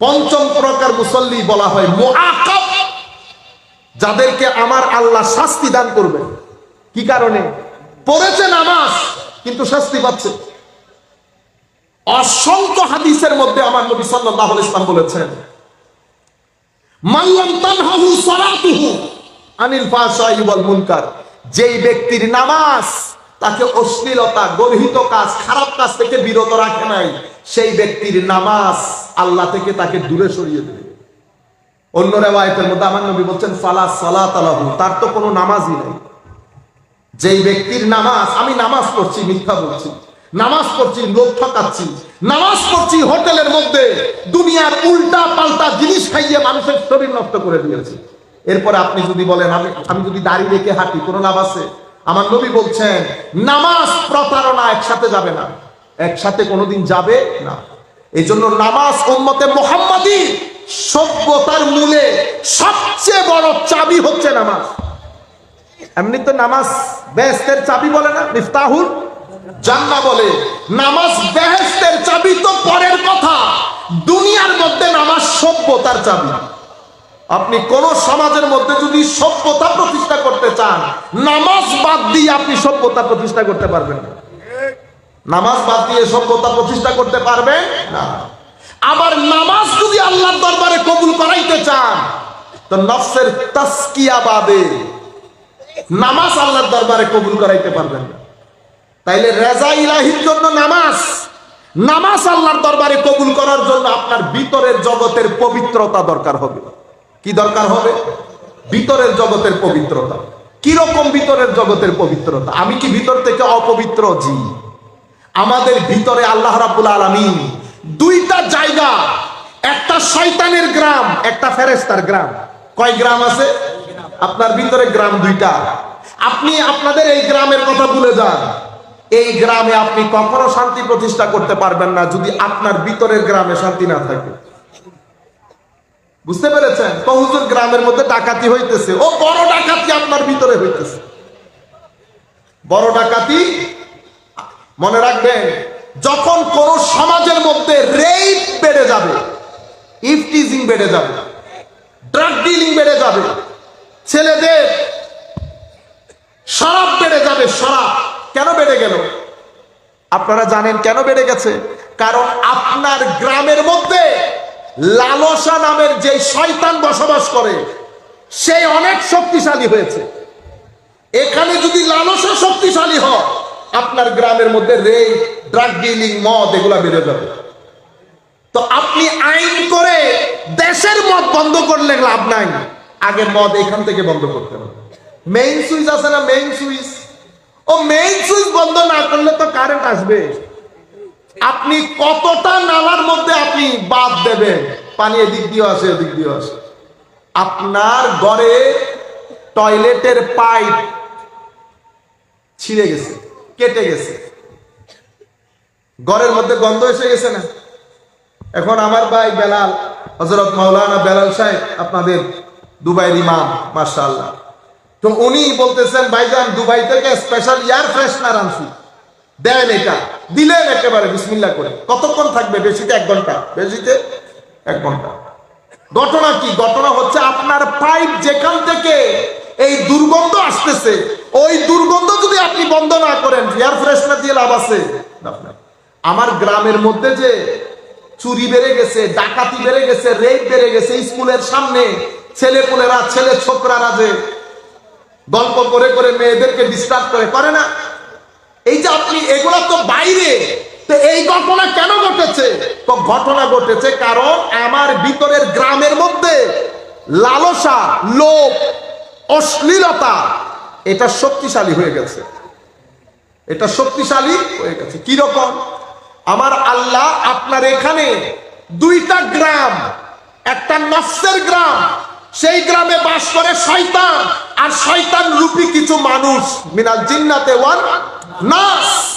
পঞ্চম প্রকার মুসল্লি বলা হয় যাদেরকে আমার আল্লাহ শাস্তি দান করবেন। কি কারণে? পড়েছে নামাজ, কিন্তু শাস্তি পাচ্ছে। অসংখ্য হাদিসের মধ্যে আমার নবী আলাইহি ইসলাম বলেছেন মাল্লাম তানহাহু সালাতুহু আনিল ফাহশাই ওয়াল মুনকার। যেই ব্যক্তির নামাজ তাকে অশ্লীলতা, গর্হিত কাজ, খারাপ কাজ থেকে বিরত রাখে নাই। সেই ব্যক্তির নামাজ আল্লাহ থেকে তাকে দূরে সরিয়ে দেবে। অন্য রেওয়ায়তের মধ্যে আমার নবী বলছেন, ফালা সালাত আলাহু। তার তো কোনো নামাজই নাই। যেই ব্যক্তির নামাজ, আমি নামাজ পড়ছি, মিথ্যা বলছি। নামাজ পড়ছি লোক ঠকাচ্ছি। নামাজ পড়ছি হোটেলের মধ্যে, দুনিয়ার উল্টা পাল্টা জিনিস খাইয়ে মানুষের শরীর নষ্ট করে দিয়েছে। এরপরে আপনি যদি বলেন, আমি আমি যদি দাড়ি রেখে হাঁটি, কোনো লাভ আছে? আমার নবী বলছেন, নামাজ প্রতারণা একসাথে যাবে না। একসাথে কোনোদিন যাবে না। এই জন্য নামাজ উম্মতে মোহাম্মদী সভ্যতার মূলে সবচেয়ে বড় চাবি হচ্ছে নামাজ। এমনি তো নামাজ বেহেস্তের চাবি বলে না, মিফতাহুল জান্না বলে। নামাজ বেহেস্তের চাবি তো পরের কথা। দুনিয়ার মধ্যে নামাজ সভ্যতার চাবি। আপনি কোন সমাজের মধ্যে যদি সভ্যতা প্রতিষ্ঠা করতে চান, নামাজ বাদ দিয়ে আপনি সভ্যতা প্রতিষ্ঠা করতে পারবেন না। নামাজ বাদ দিয়ে সভ্যতা প্রতিষ্ঠা করতে পারবেন না। আবার নামাজ যদি আল্লাহর দরবারে কবুল করাইতে চান, তো নফসের তাস্কিয়া বাদে নামাজ আল্লাহর দরবারে কবুল করাইতে পারবেন না। তাইলে রেজা ইলাহির জন্য নামাজ নামাজ আল্লাহর দরবারে কবুল করার জন্য আপনার ভিতরের জগতের পবিত্রতা দরকার হবে। কি দরকার হবে? ভিতরের জগতের পবিত্রতা। কি রকম ভিতরের জগতের পবিত্রতা? আমি কি ভিতর থেকে অপবিত্র? জি। আমাদের ভিতরে আল্লাহ রাব্বুল আলামিন দুইটা জায়গা, একটা শয়তানের গ্রাম, একটা ফেরেস্তার গ্রাম। কয় গ্রাম আছে? আপনার ভিতরে গ্রাম দুইটা। আপনি আপনাদের এই গ্রামের কথা ভুলে যান। এই গ্রামে আপনি কখনো শান্তি প্রতিষ্ঠা করতে পারবেন না যদি আপনার ভিতরের গ্রামে শান্তি না থাকে। বুঝতে পেরেছেন? তো হুজুর গ্রামের মধ্যে ডাকাতি হইতেছে। ও বড় ডাকাতি আপনার ভিতরে হইতেছে। বড় ডাকাতি, মনে রাখবেন, যখন কোন সমাজের মধ্যে রেপ বেড়ে যাবে ইফটিজিং বেড়ে যাবে ড্রাগ ডিলিং বেড়ে যাবে, ছেলেদের শরাব বেড়ে যাবে, শরাব কেন বেড়ে গেল? আপনারা জানেন কেন বেড়ে গেছে? কারণ আপনার গ্রামের মধ্যে লালসা নামের যে শয়তান বসবাস করে, সে অনেক শক্তিশালী হয়েছে। এখানে যদি লালসা শক্তিশালী হয়, আপনার গ্রামের মধ্যে রেপ ড্রাগ ডিলিং মদ, এগুলা বেড়ে যাবে। তো আপনি আইন করে দেশের মদ বন্ধ করলে লাভ নাই। আগে মদ এখান থেকে বন্ধ করতে হবে। মেইন সুইচ আছে না মেইন সুইচ ও মেইন সুইচ বন্ধ না করলে তো কারেন্ট আসবে। আপনি কতটা নালার মধ্যে আপনি বাদ দেবেন? পানি এদিক দিয়ে আসে এদিক দিয়ে আসে আপনার ঘরে টয়লেটের পাইপ ছিঁড়ে গেছে, কেটে গেছে। ঘরের মধ্যে গন্ধ এসে গেছে না? এখন আমার ভাই বেলাল হজরত মাওলানা বেলাল সাহেব, আপনাদের দুবাইয়ের ইমাম মার্শাল্লাহ তো উনি বলতেছেন, ভাইজান, দুবাই থেকে স্পেশাল এয়ার ফ্রেশনার আনছি। দেন এটা। দিলেন একেবারে বিসমিল্লা করে। কতক্ষণ থাকবে বেশিতে? এক ঘণ্টা। বেশিতে? এক ঘণ্টা। ঘটনা কি? ঘটনা হচ্ছে আপনার পাইপ যেখান থেকে এই দুর্গন্ধ আসতেছে, ওই দুর্গন্ধ যদি আপনি বন্ধ না করেন এয়ার ফ্রেশনার দিয়ে লাভ আছে? আমার গ্রামের মধ্যে যে চুরি বেড়ে গেছে, ডাকাতি বেড়ে গেছে রেপ বেড়ে গেছে, স্কুলের সামনে ছেলে পুলেরা ছেলে ছোকরারা যে গল্প করে করে মেয়েদেরকে ডিস্টার্ব করে করে না? এই যে আপনি, এগুলা তো বাইরে। তো এই ঘটনা কেন ঘটেছে? তো ঘটনা ঘটেছে কারণ আমার ভিতরের গ্রামের মধ্যে লালসা, লোভ, অশ্লীলতা, এটা শক্তিশালী হয়ে গেছে। এটা শক্তিশালী হয়ে গেছে। কি রকম? আমার আল্লাহ আপনার এখানে দুইটা গ্রাম, একটা নফসের গ্রাম সেই গ্রামে বাস করে শয়তান, আর শয়তান রূপী কিছু মানুষ। মিনাল জিন্নাতে ওয়ান নাস।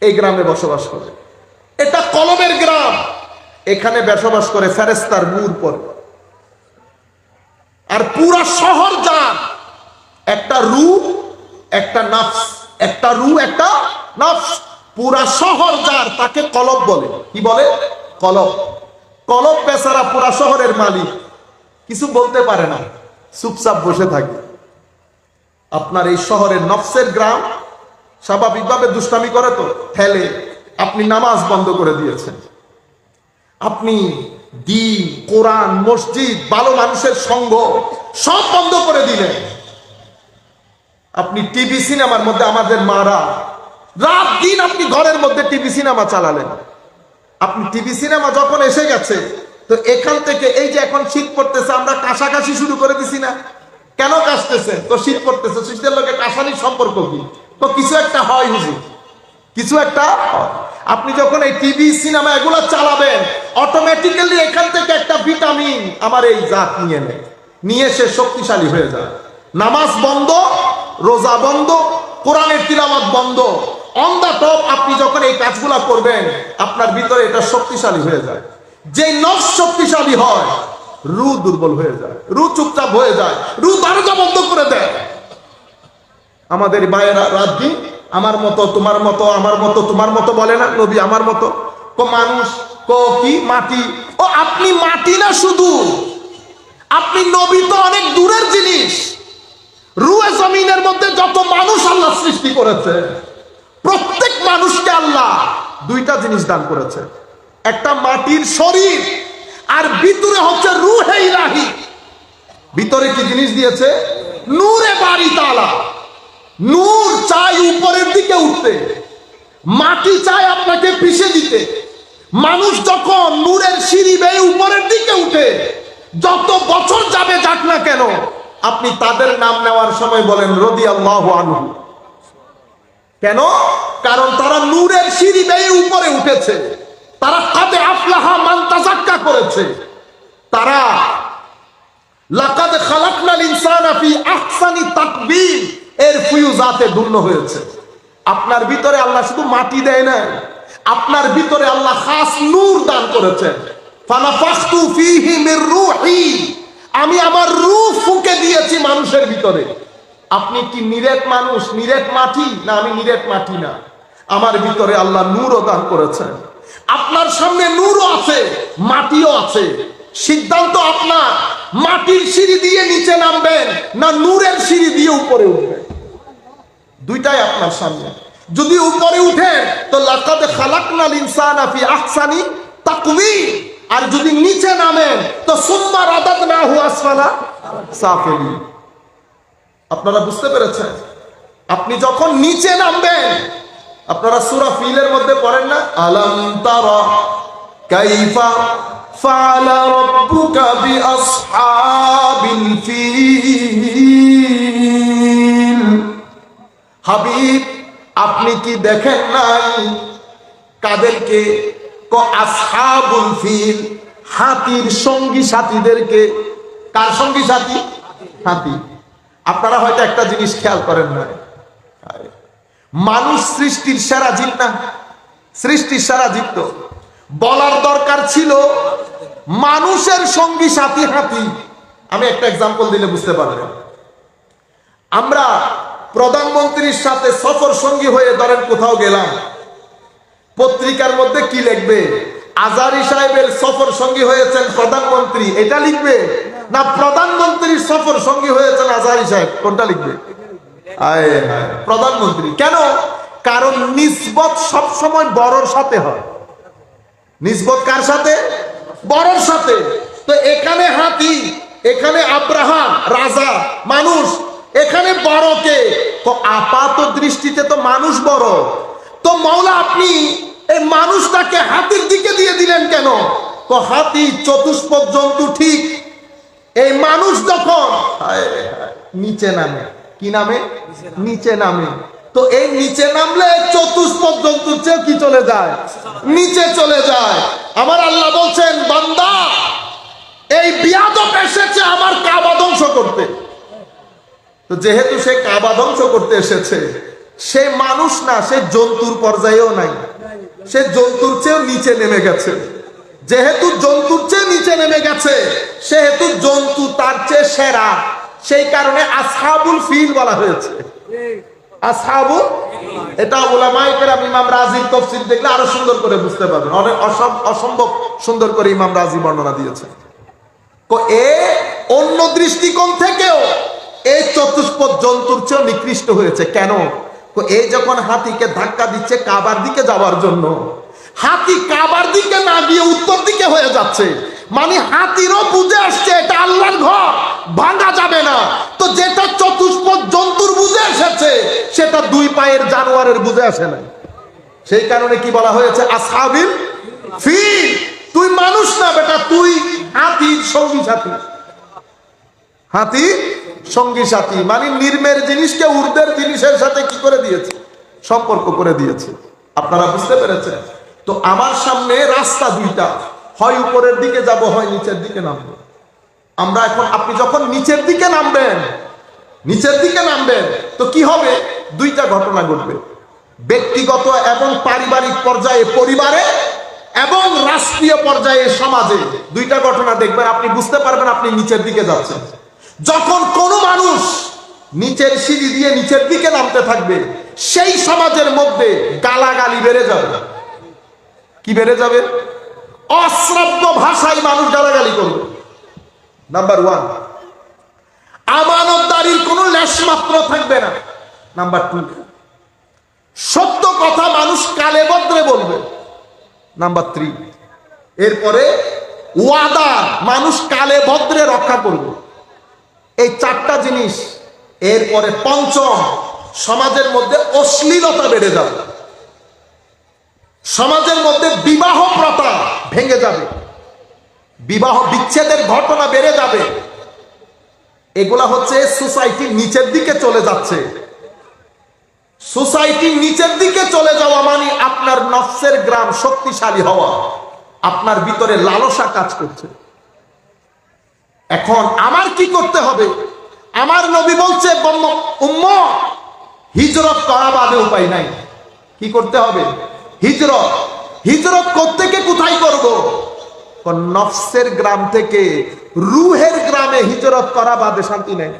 এই গ্রামে বসবাস করে। এটা কলমের গ্রাম। এখানে বসবাস করে ফেরেস্তার নূর পর। আর পুরা শহর যান একটা রু, একটা নফস। একটা রু, একটা নফস। পুরা শহর যার তাকে কলব বলে। কি বলে? কলব। কলব পেসারা পুরা শহরের মালিক। কিছু বলতে পারে না। চুপচাপ বসে থাকে। আপনার এই শহরের নফসের গ্রাম স্বাভাবিকভাবে দুষ্টামি করে তো। ঠেলে আপনি নামাজ বন্ধ করে দিয়েছেন। আপনি দিন, কোরআন, মসজিদ, ভালো মানুষের সঙ্গ সব বন্ধ করে দিলেন। আপনি টিভি সিনেমার মধ্যে আমাদের মারা রাত দিন আপনি ঘরের মধ্যে টিভি সিনেমা চালালেন। আপনি টিভি সিনেমা যখন এসে গেছে তো এখান থেকে এই যে এখন শীত পড়তেছে, আমরা কাশাকাশি শুরু করে দিছি না। কেন কাশতেছে? তো শীত পড়তেছে, শীতের লোকে কাশানির সম্পর্ক কি? তো কিছু একটা হয় হুজুর, কিছু একটা। আপনি যখন এই টিভি সিনেমা এগুলো চালাবেন অটোমেটিক্যালি এখান থেকে একটা ভিটামিন আমার এই জাত নিয়ে নেয়। নিয়ে সে শক্তিশালী হয়ে যায়। নামাজ বন্ধ, রোজা বন্ধ, কোরআনের তিলাওয়াত বন্ধ। অন দা টপ আপনি যখন এই কাজগুলা করবেন, আপনার ভিতরে এটা শক্তিশালী হয়ে যায়। যে নফস শক্তিশালী হয়, রু দুর্বল হয়ে যায়, রু চুপচাপ হয়ে যায়, রু দরজা বন্ধ করে দেয়। আমাদের মায়েরা দিন আমার মতো, তোমার মতো, আমার মতো, তোমার মতো বলে না, নবী আমার মতো। কো মানুষ, কো কি, মাটি। ও, আপনি মাটি না শুধু। আপনি নবী তো অনেক দূরের জিনিস। রুয়ে জমিনের মধ্যে যত মানুষ আল্লাহ সৃষ্টি করেছে, প্রত্যেক মানুষকে আল্লাহ দুইটা জিনিস দান করেছে। একটা মাটির শরীর, আর ভিতরে হচ্ছে রুহে ইলাহি। ভিতরে কি জিনিস দিয়েছে? নূরে বাড়ি তালা। নূর চাই উপরের দিকে উঠতে। মাটি চাই আপনাকে পিষে দিতে। মানুষ যখন নূরের সিঁড়ি বেয়ে উপরের দিকে উঠে, যত বছর যাবে যাক না কেন, আপনি তাদের নাম নেওয়ার সময় বলেন রদি আল্লাহ আনহু। কেন? কারণ তারা নূরের সিঁড়ি বেয়ে উপরে উঠেছে। তারা কাদে আফলাহা মান্তাজাক্কা করেছে। তারা, লাকাদ খালাকনাল ইনসানা ফি আহসানি তাকবীর, এর ফুয়ুজাতে ধন্য হয়েছে। আপনার ভিতরে আল্লাহ শুধু মাটি দেয় না আপনার ভিতরে আল্লাহ খাস নূর দান করেছেন। ফানাফাখতু ফীহি মির রূহি, আমি আমার রূহ ফুঁকে দিয়েছি মানুষের ভিতরে। আপনি কি নিরেট মানুষ, নিরেট মাটি? না, আমি নিরেট মাটি না। আমার ভিতরে আল্লাহ নূরও দান করেছেন। আপনার সামনে নূরও আছে, মাটিও আছে। সিদ্ধান্ত আপনার। মাটির সিঁড়ি দিয়ে নিচে নামবেন না নূরের সিঁড়ি দিয়ে উপরে উঠবেন? দুইটাই আপনার সামনে। যদি উপরে উঠেন, তো লাকাদ খালাকনাল ইনসান আফি আহসানি তাকওয়িম আর যদি নিচে নামেন, তো সুম্মা রাদাদনাহু আসফালা সাফিলিন আপনারা বুঝতে পেরেছেন? আপনি যখন নিচে নামবেন আপনারা সূরা ফিলের মধ্যে পড়েন না? আলাম তারা কাইফা ফাআলা রাব্বুকা বিআসহাবিল ফিল। হাবিব, আপনি কি দেখেন নাই কাদেরকে ক আসহাবুল ফিল? হাতির সঙ্গী সাথীদেরকে কার সঙ্গী সাথী? হাতি। আপনারা হয়তো একটা জিনিস খেয়াল করেন না মানুষ সৃষ্টির সেরা জীব না। সৃষ্টির সেরা জীব তো। বলার দরকার ছিল মানুষের সঙ্গী সাথী হাতি। আমি একটা এক্সাম্পল দিলে বুঝতে পারবেন। আমরা প্রধানমন্ত্রীর সাথে সফর সঙ্গী হয়ে ধরেন কোথাও গেলাম। পত্রিকার মধ্যে কি লিখবে? আজারি সাহেবের সফর সঙ্গী হয়েছেন প্রধানমন্ত্রী। এটা লিখবে? না, প্রধানমন্ত্রীর সফর সঙ্গী হয়েছেন আজারি সাহেব। কোনটা লিখবে? প্রধানমন্ত্রী, কেন? কারণ নিসবত সব সময় বড়র সাথে হয়। নিসবত কার সাথে? বড়র সাথে। তো এখানে হাতি, এখানে আব্রাহাম, রাজা, মানুষ, এখানে বড়কে। তো আপাত দৃষ্টিতে তো মানুষ বড়। তো মৌলা আপনি এই মানুষটাকে হাতির দিকে দিয়ে দিলেন কেন? তো হাতি চতুষ্পদ জন্তু ঠিক। এই মানুষ যখন নিচে নামে। কি নামে? নিচে নামে। তো এই নিচে নামলে চতুষ্পদ জন্তুর চেয়ে কি চলে যায়? নিচে চলে যায়। আমার আল্লাহ বলছেন, বান্দা, এই বিয়াদব এসেছে আমার কাবা ধ্বংস করতে। তো যেহেতু সে কাবা ধ্বংস করতে এসেছে, সে মানুষ না, সে জন্তুর পর্যায়েও নাই। সে জন্তুর চেয়েও নিচে নেমে গেছে। যেহেতু জন্তুর চেয়ে নিচে নেমে গেছে, সেহেতু জন্তু তার চেয়ে সেরা। সেই কারণে আসহাবুল ফিল বলা হয়েছে। আসহাবুল? এটা কেরাম ইমাম রাজির তফসিল দেখলে আরও সুন্দর করে বুঝতে পারবেন। অনেক অসম্ভব সুন্দর করে ইমাম রাজি বর্ণনা দিয়েছে। তো এ অন্য দৃষ্টিকোণ থেকেও এই চতুষ্পদ জন্তুর চেয়েও নিকৃষ্ট হয়েছে। কেন? এই যখন হাতিকে ধাক্কা দিচ্ছে কাবার দিকে যাওয়ার জন্য। হাতি কাবার দিকে না গিয়ে উত্তর দিকে হয়ে যাচ্ছে। মানে হাতিরও বুঝে আসছে এটা আল্লাহর ঘর, ভাঙা যাবে না। তো যেটা চতুষ্পদ জন্তুর বুঝে এসেছে, সেটা দুই পায়ের জানোয়ারের বুঝে আসে না সেই কারণে কি বলা হয়েছে? আসহাবিল ফিল তুই মানুষ না বেটা, তুই হাতির সঙ্গী সাথী। হাতি সঙ্গী সাথী। মানে নির্মের জিনিসকে উর্দের জিনিসের সাথে কি করে দিয়েছে? সম্পর্ক করে দিয়েছে। আপনারা বুঝতে পেরেছেন? তো আমার সামনে রাস্তা দুইটা হয় উপরের দিকে যাব, হয় নিচের দিকে নামবো। আমরা এখন, আপনি যখন নিচের দিকে নামবেন, নিচের দিকে নামবেন, তো কি হবে? দুইটা ঘটনা ঘটবে। ব্যক্তিগত এবং পারিবারিক পর্যায়ে পরিবারে এবং রাষ্ট্রীয় পর্যায়ে সমাজে। দুইটা ঘটনা দেখবেন, আপনি বুঝতে পারবেন আপনি নিচের দিকে যাচ্ছেন। যখন কোনো মানুষ নিচের সিঁড়ি দিয়ে নিচের দিকে নামতে থাকবে, সেই সমাজের মধ্যে গালাগালি বেড়ে যাবে। কি বেড়ে যাবে? অশ্রাব্য ভাষায় মানুষ গালাগালি করবে। নাম্বার ওয়ান আমানতদারির কোনো লেশ মাত্র থাকবে না। নাম্বার টু সত্য কথা মানুষ কালে বদ্রে বলবে। নাম্বার থ্রি এরপরে ওয়াদা মানুষ কালে ভদ্রে রক্ষা করবে। এই চারটা জিনিস এরপরে পঞ্চম, সমাজের মধ্যে অশ্লীলতা বেড়ে যাবে। সমাজের মধ্যে বিবাহ প্রথা ভেঙে যাবে। বিবাহ বিচ্ছেদের ঘটনা বেড়ে যাবে। এগুলা হচ্ছে সোসাইটির নিচের দিকে চলে যাচ্ছে। সোসাইটির নিচের দিকে চলে যাওয়া মানে আপনার নফসের গ্রাম শক্তিশালী হওয়া। আপনার ভিতরে লালসা কাজ করছে। এখন আমার কি করতে হবে? আমার নবী বলছে উম্ম, হিজরত করা বাদে উপায় নাই। কি করতে হবে? হিজরত হিজরত কোত্থেকে কোথায় করব? নফসের গ্রাম থেকে রুহের গ্রামে হিজরত করা বাদে শান্তি নেই।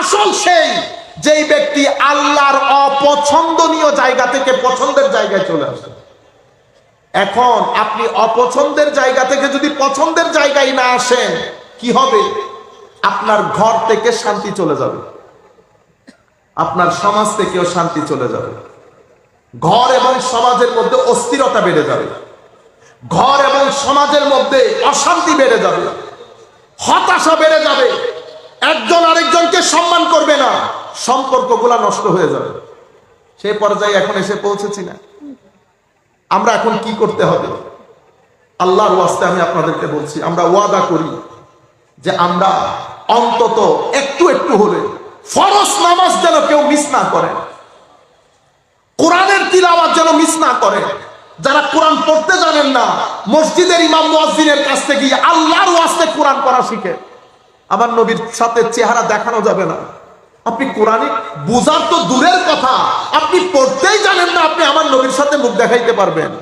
আসল সেই যেই ব্যক্তি আল্লাহর অপছন্দনীয় জায়গা থেকে পছন্দের জায়গায় চলে আসে। এখন আপনি অপছন্দের জায়গা থেকে যদি পছন্দের জায়গায় না আসেন, কি হবে? আপনার ঘর থেকে শান্তি চলে যাবে। আপনার সমাজ থেকেও শান্তি চলে যাবে। ঘর এবং সমাজের মধ্যে অস্থিরতা বেড়ে যাবে। ঘর এবং সমাজের মধ্যে অশান্তি বেড়ে যাবে। হতাশা বেড়ে যাবে। একজন আরেকজনকে সম্মান করবে না। সম্পর্কগুলা নষ্ট হয়ে যাবে। সেই পর্যায়ে এখন এসে পৌঁছেছি না। আমরা এখন কি করতে হবে? আল্লাহর ওয়াস্তে আমি আপনাদেরকে বলছি, আমরা ওয়াদা করি যে আমরা অন্তত একটু একটু হলে ফরজ নামাজ যেন কেউ মিস না করে, কোরআনের তিলাওয়াত যেন মিস না করে। যারা কোরআন পড়তে জানেন না, মসজিদের ইমাম মুয়াজ্জিনের কাছ থেকে আল্লাহর ওয়াস্তে কোরআন পড়া শিখে। আমার নবীর সাথে চেহারা দেখানো যাবে না। আপনি কোরআনিক বুঝার তো দূরের কথা। আপনি পড়তেই জানেন না, আপনি আমার নবীর সাথে মুখ দেখাইতে পারবেন।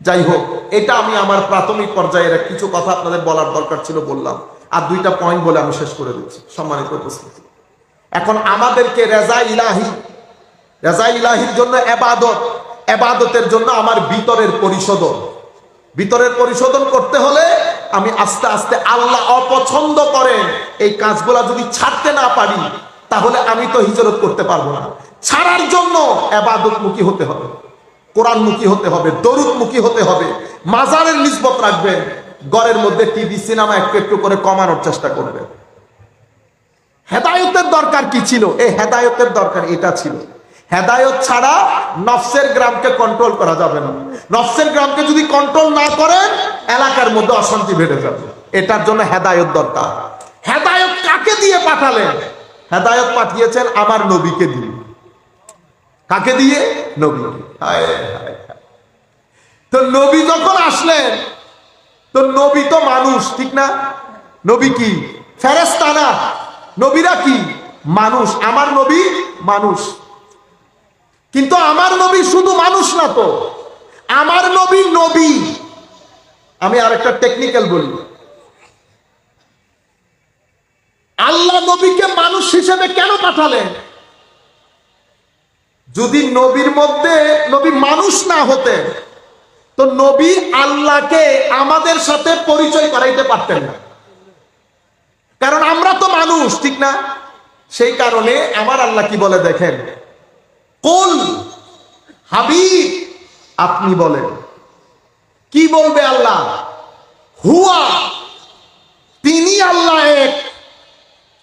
যাই হোক, এটা আমি আমার প্রাথমিক পর্যায়ের কিছু কথা আপনাদের বলার দরকার ছিল বললাম। আর দুইটা পয়েন্ট বলে আমি শেষ করে দিচ্ছি, সম্মানিত উপস্থিতি। এখন আমাদেরকে রেজা ইলাহি, রেজা ইলাহির জন্য এবাদত, এবাদতের জন্য আমার ভিতরের পরিশোধন। ভিতরের পরিশোধন করতে হলে আমি আস্তে আস্তে আল্লাহ অপছন্দ করেন। এই কাজগুলা যদি ছাড়তে না পারি, তাহলে আমি তো হিজরত করতে পারব না। ছাড়ার জন্য এবাদত মুখী হতে হবে কোরআন মুখী হতে হবে দরুদ মুখী হতে হবে, মাজারের নিসবত রাখবেন, ঘরের মধ্যে টিভি, সিনেমা একটু একটু করে কমানোর চেষ্টা করবেন। হেদায়তের দরকার কি ছিল? এই হেদায়তের দরকার এটা ছিল। হেদায়ত ছাড়া নফসের গ্রামকে কন্ট্রোল করা যাবে না। নফসের গ্রামকে যদি কন্ট্রোল না করেন, এলাকার মধ্যে অশান্তি বেড়ে যাবে। এটার জন্য হেদায়ত দরকার। হেদায়ত কাকে দিয়ে পাঠালেন? হেদায়ত পাঠিয়েছেন আমার নবীকে দিয়ে। কাকে দিয়ে? নবী। তো নবী যখন আসলেন, তো নবী তো মানুষ, ঠিক না? নবী কি? ফেরেস্তানা নবীরা কি? মানুষ। আমার নবী মানুষ। কিন্তু আমার নবী শুধু মানুষ না তো। আমার নবী নবী। আমি আরেকটা টেকনিক্যাল বলি। আল্লাহ নবীকে মানুষ হিসেবে কেন পাঠালেন? যদি নবীর মধ্যে নবী মানুষ না হতেন, তো নবী আল্লাহকে আমাদের সাথে পরিচয় করাইতে পারতেন না। কারণ আমরা তো মানুষ, ঠিক না? সেই কারণে আমার আল্লাহ কি বলে দেখেন? কোন হাবিব, আপনি বলেন। কি বলবে আল্লাহ? হুয়া, তিনি আল্লাহ এক।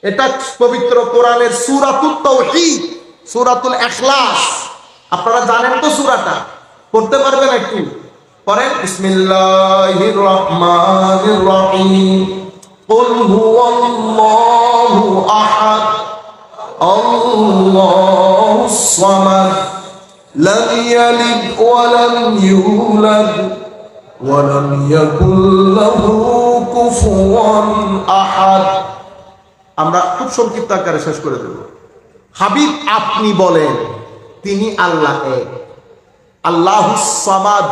এটা পবিত্র কোরআনের সুরাতুল তৌহি সুরাতুল এখলাস আপনারা জানেন তো সুরাটা? পড়তে পারবেন একটু? পরেন বিসমিল্লাহির রহমানির রহিম। কুল হুয়াল্লাহু আহাদ। الله الصمد لم يلد ولم يولد ولم يكن له كفوا أحد আমরা খুব সংক্ষিপ্ত আকারে শেষ করে দেব হাবিব আপনি বলেন তিনি আল্লাহ এক আল্লাহ সামাদ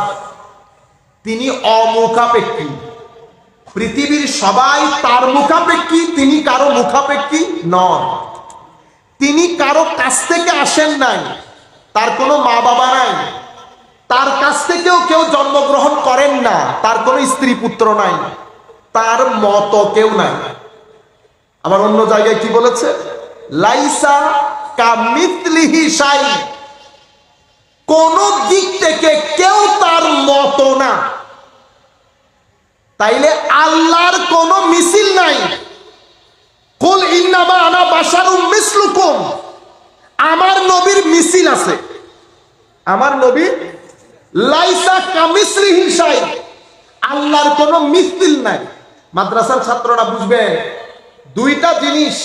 তিনি অমুখাপেক্ষী পৃথিবীর সবাই তার মুখাপেক্ষী তিনি কারো মুখাপেক্ষী নন তিনি কারও কাছ থেকে আসেন নাই। তার কোনো মা বাবা নাই। তার কাছ থেকেও কেউ জন্মগ্রহণ করেন না। তার কোনো স্ত্রী পুত্র নাই। তার মত কেউ নাই। আবার অন্য জায়গায় কি বলেছে? লাইসা কামিতলিহি সাই কোন দিক থেকে কেউ তার মত না। তাইলে আল্লাহর কোনো মিছিল নাই। কুল ইন্নামা আনা বাশারুম মিসলুকুম। আমার নবীর মিছিল আছে। আমার নবী লাইসা কামিসলিহি শাই আল্লাহর কোনো মিছিল নাই। মাদ্রাসার ছাত্ররা বুঝবে, দুইটা জিনিস,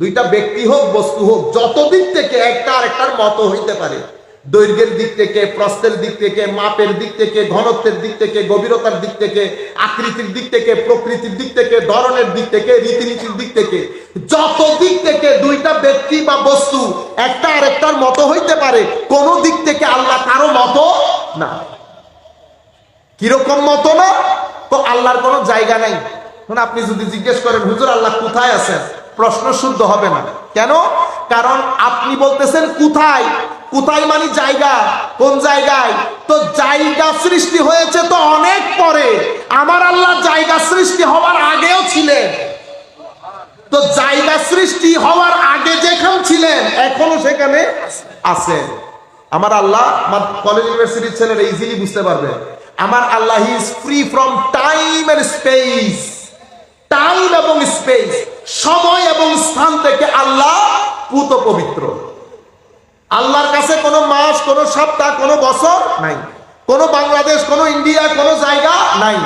দুইটা ব্যক্তি হোক, বস্তু হোক যত দিক থেকে একটা আরেকটার মতো হইতে পারে। দৈর্ঘ্যের দিক থেকে, প্রস্থের দিক থেকে, মাপের দিক থেকে, ঘনত্বের দিক থেকে, গভীরতার দিক থেকে, আকৃতির দিক থেকে, প্রকৃতির দিক থেকে, ধরনের দিক থেকে, রীতিনীতির দিক থেকে, যত দিক থেকে দুইটা ব্যক্তি বা বস্তু একটা আরেকটার মতো হইতে পারে, কোন দিক থেকে আল্লাহ কারও মতো না। কীরকম মতো না? তো আল্লাহর কোনো জায়গা নাই। আপনি যদি জিজ্ঞেস করেন, হুজুর, আল্লাহ কোথায় আছেন? প্রশ্ন শুদ্ধ হবে না। কেন? কারণ আপনি বলতেছেন, কোথায়? কোথায় মানে জায়গা? কোন জায়গায়? তো জায়গা সৃষ্টি হয়েছে তো অনেক পরে। আমার আল্লাহ জায়গা সৃষ্টি হওয়ার আগেও ছিলেন। তো জায়গা সৃষ্টি হওয়ার আগে যেখানে ছিলেন, এখনও সেখানে আছেন। আমার আল্লাহ আমার কলেজ ইউনিভার্সিটির ছেলেরা ইজিলি বুঝতে পারবে। আমার Allah is free from time and space time এবং স্পেস সময় এবং স্থান থেকে আল্লাহ পুত পবিত্র আল্লাহর কাছে কোনো মাস, কোনো সপ্তাহ, কোনো বছর নাই। কোনো বাংলাদেশ, কোনো ইন্ডিয়া, কোনো জায়গা নাই।